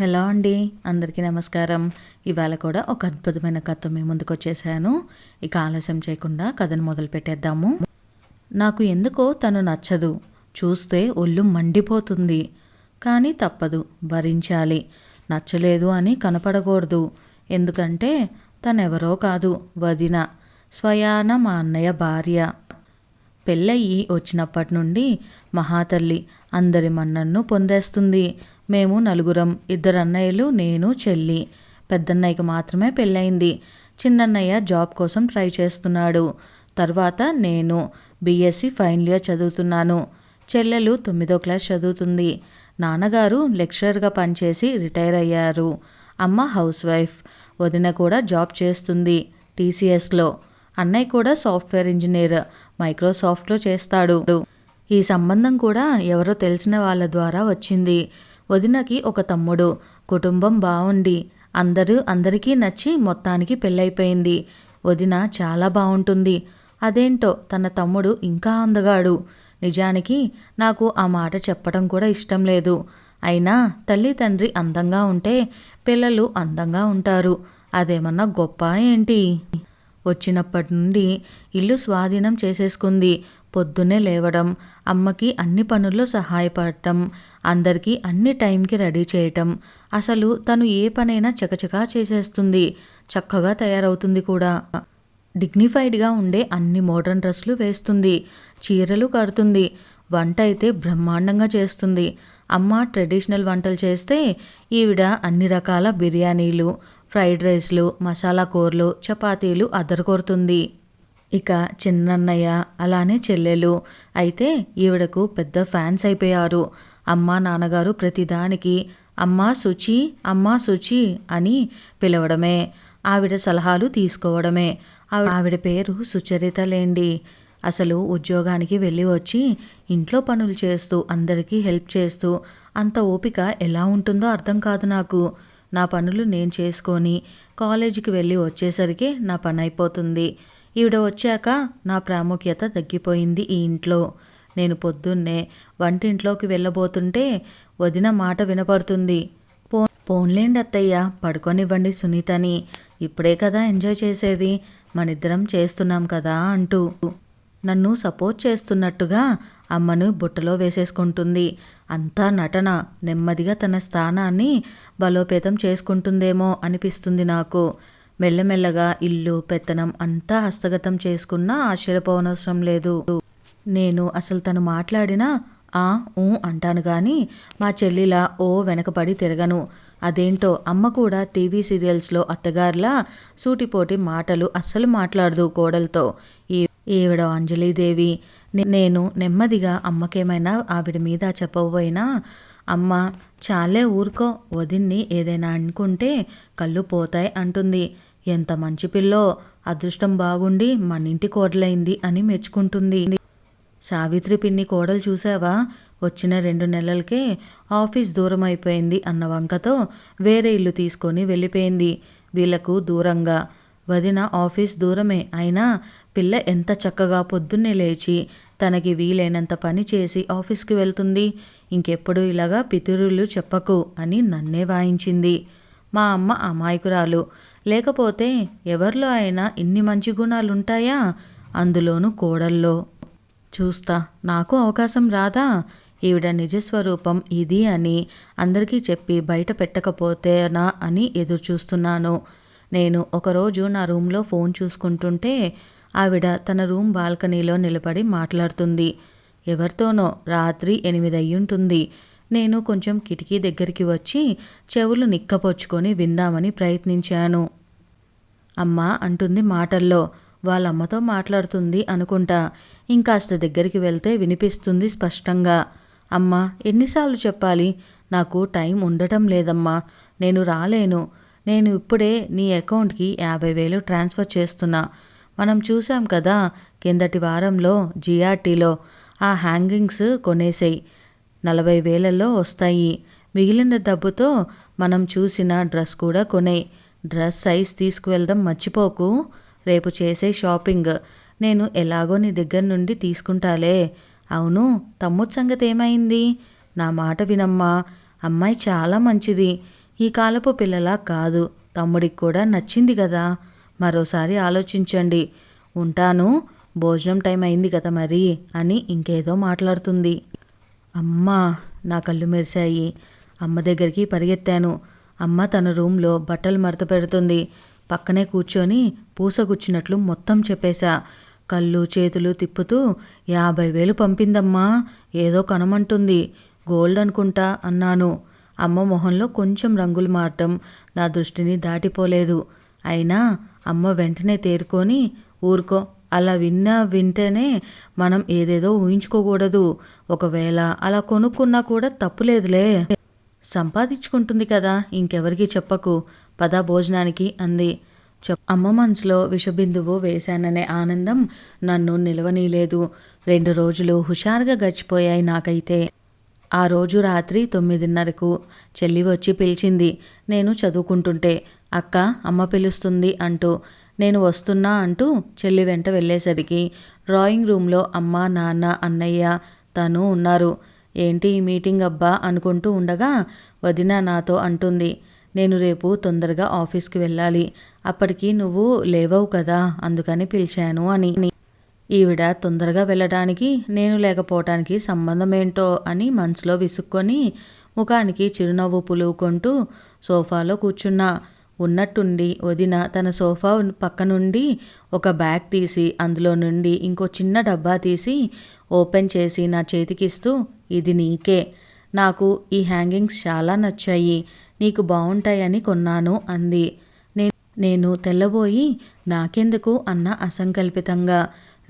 Hello అండి అందరికీ నమస్కారం. ఇవాళ కూడా ఒక అద్భుతమైన కథ మీ ముందుకు వచ్చేసాను. ఇక ఆలస్యం చేయకుండా కథను మొదలు పెట్టేద్దాము. నాకు ఎందుకో తను నచ్చదు. చూస్తే ఒళ్ళు మండిపోతుంది. కానీ తప్పదు భరించాలి. నచ్చలేదు అని కనపడకూడదు. ఎందుకంటే తనెవరో కాదు వదిన. స్వయాన మా అన్నయ్య భార్య. పెళ్ళయి వచ్చినప్పటి నుండి మహాతల్లి అందరి మన్నన్ను పొందేస్తుంది. మేము నలుగురం ఇద్దరు అన్నయ్యలు నేను చెల్లి. పెద్దన్నయ్యకి మాత్రమే పెళ్ళయింది. చిన్నన్నయ్య జాబ్ కోసం ట్రై చేస్తున్నాడు. తర్వాత నేను బీఎస్సీ ఫైనల్ ఇయర్ చదువుతున్నాను. చెల్లెలు తొమ్మిదో క్లాస్ చదువుతుంది. నాన్నగారు లెక్చరర్గా పనిచేసి రిటైర్ అయ్యారు. అమ్మ హౌస్ వైఫ్. వదిన కూడా జాబ్ చేస్తుంది టీసీఎస్లో. అన్నయ్య కూడా సాఫ్ట్వేర్ ఇంజనీర్. మైక్రోసాఫ్ట్లో చేస్తాడు. ఈ సంబంధం కూడా ఎవరో తెలిసిన వాళ్ళ ద్వారా వచ్చింది. వదినకి ఒక తమ్ముడు. కుటుంబం బాగుండి అందరూ అందరికీ నచ్చి మొత్తానికి పెళ్ళైపోయింది వదిన చాలా బాగుంటుంది అదేంటో తన తమ్ముడు ఇంకా అందగాడు. నిజానికి నాకు ఆ మాట చెప్పడం కూడా ఇష్టం లేదు. అయినా తల్లి తండ్రి అందంగా ఉంటే పిల్లలు అందంగా ఉంటారు. అదేమన్నా గొప్ప ఏంటి? వచ్చినప్పటి నుండి ఇల్లు స్వాధీనం చేసేసుకుంది. పొద్దున్నే లేవడం అమ్మకి అన్ని పనుల్లో సహాయపడటం అందరికీ అన్ని టైంకి రెడీ చేయటం. అసలు తను ఏ పనైనా చకచకా చేసేస్తుంది. చక్కగా తయారవుతుంది కూడా. డిగ్నిఫైడ్గా ఉండే అన్ని మోడర్న్ డ్రెస్లు వేస్తుంది. చీరలు కడుతుంది. వంట అయితే బ్రహ్మాండంగా చేస్తుంది. అమ్మ ట్రెడిషనల్ వంటలు చేస్తే ఈవిడ అన్ని రకాల బిర్యానీలు ఫ్రైడ్ రైస్లు మసాలా కూరలు చపాతీలు అదరకొడుతుంది ఇక చిన్నన్నయ్య అలానే చెల్లెలు. అయితే ఈవిడకు పెద్ద ఫ్యాన్స్ అయిపోయారు. అమ్మ నాన్నగారు ప్రతిదానికి అమ్మా శుచి అమ్మా శుచి అని పిలవడమే. ఆవిడ సలహాలు తీసుకోవడమే. ఆవిడ పేరు సుచరితలేండి అసలు ఉద్యోగానికి వెళ్ళి వచ్చి ఇంట్లో పనులు చేస్తూ అందరికీ హెల్ప్ చేస్తూ అంత ఓపిక ఎలా ఉంటుందో అర్థం కాదు నాకు. నా పనులు నేను చేసుకొని కాలేజీకి వెళ్ళి వచ్చేసరికి నా పని అయిపోతుంది. ఈవిడ వచ్చాక నా ప్రాముఖ్యత తగ్గిపోయింది ఈ ఇంట్లో. నేను పొద్దున్నే వంటింట్లోకి వెళ్ళబోతుంటే వదిన మాట వినపడుతుంది. పో పోన్లేండి అత్తయ్య పడుకొనివ్వండి సునీతని. ఇప్పుడే కదా ఎంజాయ్ చేసేది. మనిద్దరం చేస్తున్నాం కదా అంటూ. నన్ను సపోర్ట్ చేస్తున్నట్టుగా అమ్మను బుట్టలో వేసేసుకుంటుంది. అంతా నటన. నెమ్మదిగా తన స్థానాన్ని బలోపేతం చేసుకుంటుందేమో అనిపిస్తుంది నాకు. మెల్లమెల్లగా ఇల్లు పెత్తనం అంతా హస్తగతం చేసుకున్నా ఆశ్చర్యపోవనవసరం లేదు. నేను అసలు తను మాట్లాడినా ఆ ఊ అంటాను కానీ మా చెల్లిలా ఓ వెనకబడి తిరగను. అదేంటో అమ్మ కూడా టీవీ సీరియల్స్లో అత్తగారిలా సూటిపోటి మాటలు అస్సలు మాట్లాడదు కోడలతో. ఈ ఈవిడ అంజలీదేవి నేను నెమ్మదిగా అమ్మకేమైనా ఆవిడ మీద చెప్పబోయినా అమ్మ చాలే ఊరుకో వదిన్ని ఏదైనా అనుకుంటే కళ్ళు పోతాయి అంటుంది. ఎంత మంచి పిల్లో అదృష్టం బాగుండి మన ఇంటి కోడలైంది అని మెచ్చుకుంటుంది. సావిత్రి పిన్ని కోడలు చూసావా వచ్చిన రెండు నెలలకే ఆఫీస్ దూరం అయిపోయింది అన్న వంకతో వేరే ఇల్లు తీసుకొని వెళ్ళిపోయింది. వీళ్ళకు దూరంగా. వదిన ఆఫీస్ దూరమే అయినా పిల్ల ఎంత చక్కగా పొద్దున్నే లేచి తనకి వీలైనంత పని చేసి ఆఫీస్కి వెళ్తుంది. ఇంకెప్పుడు ఇలాగా పితురులు చెప్పకు అని నన్నే వాయించింది. మా అమ్మ అమాయకురాలు. లేకపోతే ఎవరిలో అయినా ఇన్ని మంచి గుణాలుంటాయా? అందులోనూ కోడల్లో. చూస్తా నాకు అవకాశం రాదా? ఈవిడ నిజస్వరూపం ఇది అని అందరికీ చెప్పి బయట పెట్టకపోతేనా అని ఎదురు చూస్తున్నాను నేను ఒకరోజు నా రూమ్లో ఫోన్ చూసుకుంటుంటే ఆవిడ తన రూమ్ బాల్కనీలో నిలబడి మాట్లాడుతుంది. ఎవరితోనో రాత్రి ఎనిమిది అయ్యుంటుంది. నేను కొంచెం కిటికీ దగ్గరికి వచ్చి చెవులు నిక్కపొచ్చుకొని విందామని ప్రయత్నించాను. అమ్మ అంటుంది మాటల్లో. వాళ్ళమ్మతో మాట్లాడుతుంది అనుకుంటా. ఇంకాస్త దగ్గరికి వెళ్తే వినిపిస్తుంది స్పష్టంగా. అమ్మ ఎన్నిసార్లు చెప్పాలి? నాకు టైం ఉండటం లేదమ్మా. నేను రాలేను. నేను ఇప్పుడే నీ అకౌంట్కి యాభై వేలు ట్రాన్స్ఫర్ చేస్తున్నా. మనం చూసాం కదా కిందటి వారంలో జిఆర్టీలో ఆ హ్యాంగింగ్స్ కొనేసాయి. నలభై వేలలో వస్తాయి. మిగిలిన డబ్బుతో మనం చూసిన డ్రెస్ కూడా కొనే డ్రెస్ సైజ్ తీసుకువెళ్దాం మర్చిపోకు. రేపు చేసే షాపింగ్. నేను ఎలాగో నీ దగ్గర నుండి తీసుకుంటాలే. అవును తమ్ముడు సంగతి ఏమైంది? నా మాట వినమ్మా. అమ్మాయి చాలా మంచిది. ఈ కాలపు పిల్లలా కాదు. తమ్ముడికి కూడా నచ్చింది కదా. మరోసారి ఆలోచించండి. ఉంటాను. భోజనం టైం అయింది కదా మరి అని ఇంకేదో మాట్లాడుతుంది. అమ్మా నా కళ్ళు మెరిశాయి. అమ్మ దగ్గరికి పరిగెత్తాను. అమ్మ తన రూమ్లో బట్టలు మడత పెడుతుంది. పక్కనే కూర్చొని పూసగుచ్చినట్లు మొత్తం చెప్పేశా. కళ్ళు చేతులు తిప్పుతూ యాభై వేలు పంపిందమ్మా. ఏదో కనమంటుంది. గోల్డ్ అనుకుంటా అన్నాను. అమ్మ మొహంలో కొంచెం రంగులు మారటం నా దృష్టిని దాటిపోలేదు. అయినా అమ్మ వెంటనే తేరుకొని ఊరుకో అలా విన్నా వింటేనే మనం ఏదేదో ఊహించుకోకూడదు. ఒకవేళ అలా కొనుక్కున్నా కూడా తప్పులేదులే సంపాదించుకుంటుంది కదా ఇంకెవరికి చెప్పకు. పదా భోజనానికి అంది. చెప్ అమ్మ మనసులో విషబిందువు వేశాననే ఆనందం నన్ను నిలవనీలేదు రెండు రోజులు హుషారుగా గడిచిపోయాయి నాకైతే. ఆ రోజు రాత్రి తొమ్మిదిన్నరకు చెల్లి వచ్చి పిలిచింది నేను చదువుకుంటుంటే అక్క అమ్మ పిలుస్తుంది అంటూ నేను వస్తున్నా అంటూ చెల్లి వెంట వెళ్ళేసరికి డ్రాయింగ్ రూమ్లో అమ్మ నాన్న అన్నయ్య తను ఉన్నారు. ఏంటి ఈ మీటింగ్ అబ్బా అనుకుంటూ ఉండగా వదిన నాతో అంటుంది నేను రేపు తొందరగా ఆఫీస్కి వెళ్ళాలి అప్పటికి నువ్వు లేవవు కదా అందుకని పిలిచాను అని. ఈవిడ తొందరగా వెళ్ళడానికి నేను లేకపోవటానికి సంబంధం ఏంటో అని మనసులో విసుక్కొని ముఖానికి చిరునవ్వు పులువుకుంటూ సోఫాలో కూర్చున్నా. ఉన్నట్టుండి వదిన తన సోఫా పక్క నుండి ఒక బ్యాగ్ తీసి అందులో నుండి ఇంకో చిన్న డబ్బా తీసి ఓపెన్ చేసి నా చేతికిస్తూ ఇది నీకే. నాకు ఈ హ్యాంగింగ్స్ చాలా నచ్చాయి. నీకు బాగుంటాయని కొన్నాను అంది. నేను తెల్లబోయి నాకెందుకు? అన్న అసంకల్పితంగా.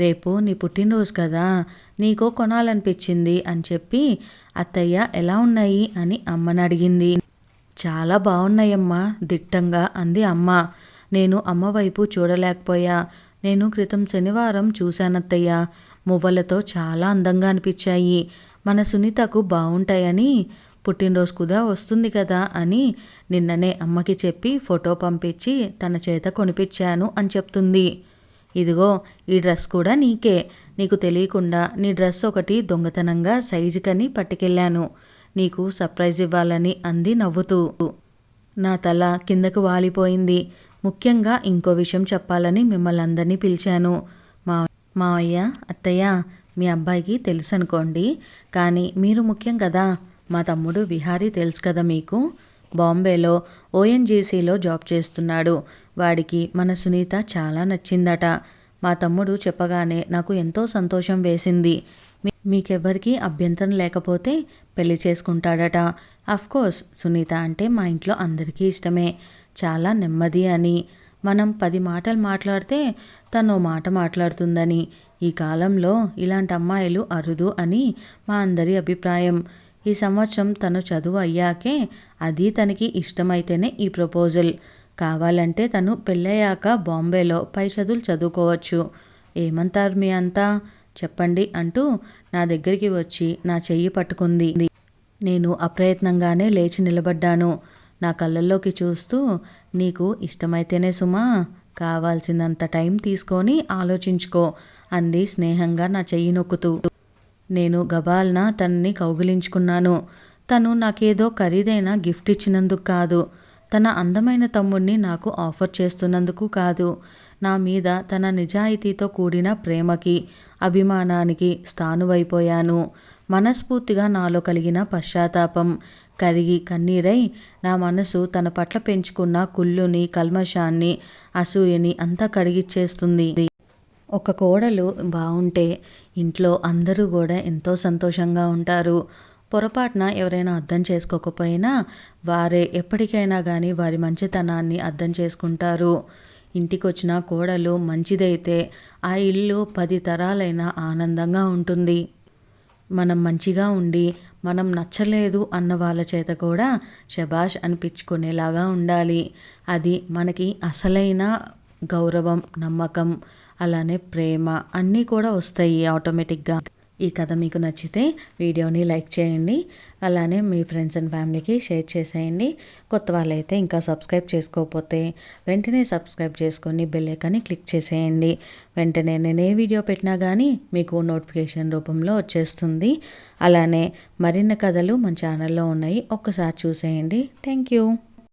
రేపు నీ పుట్టినరోజు కదా నీకో కొనాలనిపించింది అని చెప్పి అత్తయ్య ఎలా ఉన్నాయి? అని అమ్మని అడిగింది. చాలా బాగున్నాయమ్మా దిట్టంగా అంది అమ్మ. నేను అమ్మ వైపు చూడలేకపోయా. నేను క్రితం శనివారం చూశానత్తయ్య. మువ్వలతో చాలా అందంగా అనిపించాయి. మన సునీతకు బాగుంటాయని పుట్టినరోజు కూడా వస్తుంది కదా అని నిన్ననే అమ్మకి చెప్పి ఫోటో పంపించి తన చేత కొనిపించాను అని చెప్తుంది. ఇదిగో ఈ డ్రెస్ కూడా నీకే. నీకు తెలియకుండా నీ డ్రెస్ ఒకటి దొంగతనంగా సైజుకని పట్టుకెళ్ళాను. నీకు సర్ప్రైజ్ ఇవ్వాలని అంది నవ్వుతూ. నా తల కిందకు వాలిపోయింది. ముఖ్యంగా ఇంకో విషయం చెప్పాలని మిమ్మల్ని అందరినీ పిలిచాను. మా మావయ్య అత్తయ్య మీ అబ్బాయికి తెలుసు అనుకోండి కానీ మీరు ముఖ్యం కదా. మా తమ్ముడు విహారీ తెలుసు కదా మీకు. బాంబేలో ఓఎన్జీసీలో జాబ్ చేస్తున్నాడు. వాడికి మన సునీత చాలా నచ్చిందట. మా తమ్ముడు చెప్పగానే నాకు ఎంతో సంతోషం వేసింది. మీకెవ్వరికి అభ్యంతరం లేకపోతే పెళ్ళి చేసుకుంటాడట. కోర్స్ సునీత అంటే మా ఇంట్లో అందరికీ ఇష్టమే. చాలా నెమ్మది అని. మనం పది మాటలు మాట్లాడితే తను మాట మాట్లాడుతుందని. ఈ కాలంలో ఇలాంటి అమ్మాయిలు అరుదు అని మా అందరి అభిప్రాయం. ఈ సంవత్సరం తను చదువు అయ్యాకే అది తనకి ఇష్టమైతేనే ఈ ప్రపోజల్. కావాలంటే తను పెళ్ళయ్యాక బాంబేలో పై చదువులు చదువుకోవచ్చు. ఏమంటారు మీ అంతా? చెప్పండి అంటూ నా దగ్గరికి వచ్చి నా చెయ్యి పట్టుకుంది. నేను అప్రయత్నంగానే లేచి నిలబడ్డాను. నా కళ్ళల్లోకి చూస్తూ నీకు ఇష్టమైతేనే సుమా కావాల్సినంత టైం తీసుకొని ఆలోచించుకో అంది స్నేహంగా నా చెయ్యి నొక్కుతూ. నేను గబాల్న తనని కౌగిలించుకున్నాను. తను నాకేదో ఖరీదైన గిఫ్ట్ ఇచ్చినందుకు కాదు. తన అందమైన తమ్ముడిని నాకు ఆఫర్ చేస్తున్నందుకు కాదు. నా మీద తన నిజాయితీతో కూడిన ప్రేమకి అభిమానానికి స్థానువైపోయాను. మనస్ఫూర్తిగా నాలో కలిగిన పశ్చాత్తాపం కరిగి కన్నీరై నా మనసు తన పట్ల పెంచుకున్న కుళ్ళుని కల్మషాన్ని అసూయని అంతా కడిగిచ్చేస్తుంది. ఒక కోడలు బాగుంటే ఇంట్లో అందరూ కూడా ఎంతో సంతోషంగా ఉంటారు. పొరపాటున ఎవరైనా అర్థం చేసుకోకపోయినా వారే ఎప్పటికైనా కానీ వారి మంచితనాన్ని అర్థం చేసుకుంటారు. ఇంటికి వచ్చిన కోడలు మంచిదైతే ఆ ఇల్లు పది తరాలైనా ఆనందంగా ఉంటుంది. మనం మంచిగా ఉండి మనం నచ్చలేదు అన్న వాళ్ళ చేత కూడా శబాష్ అనిపించుకునేలాగా ఉండాలి. అది మనకి అసలైన గౌరవం నమ్మకం. అలానే ప్రేమ అన్నీ కూడా వస్తాయి ఆటోమేటిక్గా ఈ కథ మీకు నచ్చితే వీడియోని లైక్ చేయండి. అలానే మీ ఫ్రెండ్స్ అండ్ ఫ్యామిలీకి షేర్ చేసేయండి. కొత్త వాళ్ళైతే ఇంకా సబ్స్క్రైబ్ చేసుకోకపోతే వెంటనే సబ్స్క్రైబ్ చేసుకొని బెల్లైకాన్ని క్లిక్ చేసేయండి. వెంటనే నేను ఏ వీడియో పెట్టినా కానీ మీకు నోటిఫికేషన్ రూపంలో వచ్చేస్తుంది. అలానే మరిన్ని కథలు మన ఛానల్లో ఉన్నాయి. ఒక్కసారి చూసేయండి. Thank you